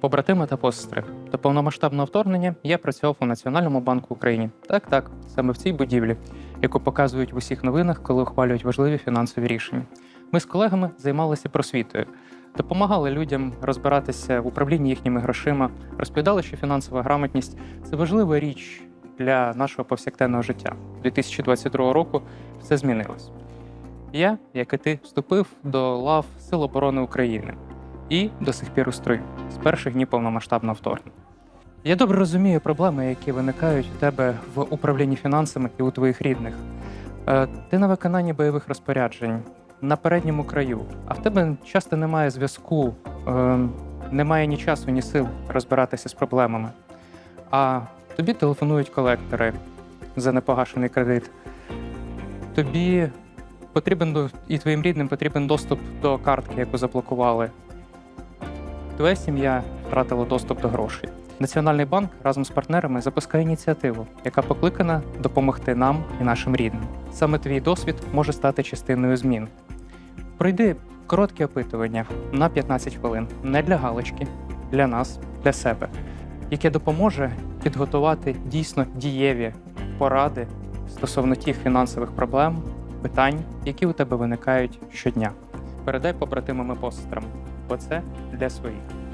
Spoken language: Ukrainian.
Побратими та посестри. До повномасштабного вторгнення я працював у Національному банку України. Так, так, саме в цій будівлі, яку показують в усіх новинах, коли ухвалюють важливі фінансові рішення. Ми з колегами займалися просвітою, допомагали людям розбиратися в управлінні їхніми грошима, розповідали, що фінансова грамотність це важлива річ для нашого повсякденного життя. 2022 року все змінилось. Я, як і ти, вступив до лав Сил оборони України і до сих пір у строю з перших днів повномасштабного вторгнення. Я добре розумію проблеми, які виникають у тебе в управлінні фінансами і у твоїх рідних. Е, Ти на виконанні бойових розпоряджень на передньому краю, а в тебе часто немає зв'язку, е, немає ні часу, ні сил розбиратися з проблемами. А тобі телефонують колектори за непогашений кредит. Тобі потрібен і твоїм рідним потрібен доступ до картки, яку заблокували. Твоя сім'я втратила доступ до грошей. Національний банк разом з партнерами запускає ініціативу, яка покликана допомогти нам і нашим рідним. Саме твій досвід може стати частиною змін. Пройди коротке опитування на 15 хвилин, не для галочки, для нас, для себе, яке допоможе підготувати дійсно дієві поради стосовно тих фінансових проблем, питань, які у тебе виникають щодня. Передай побратимам і посестрам, бо це для своїх.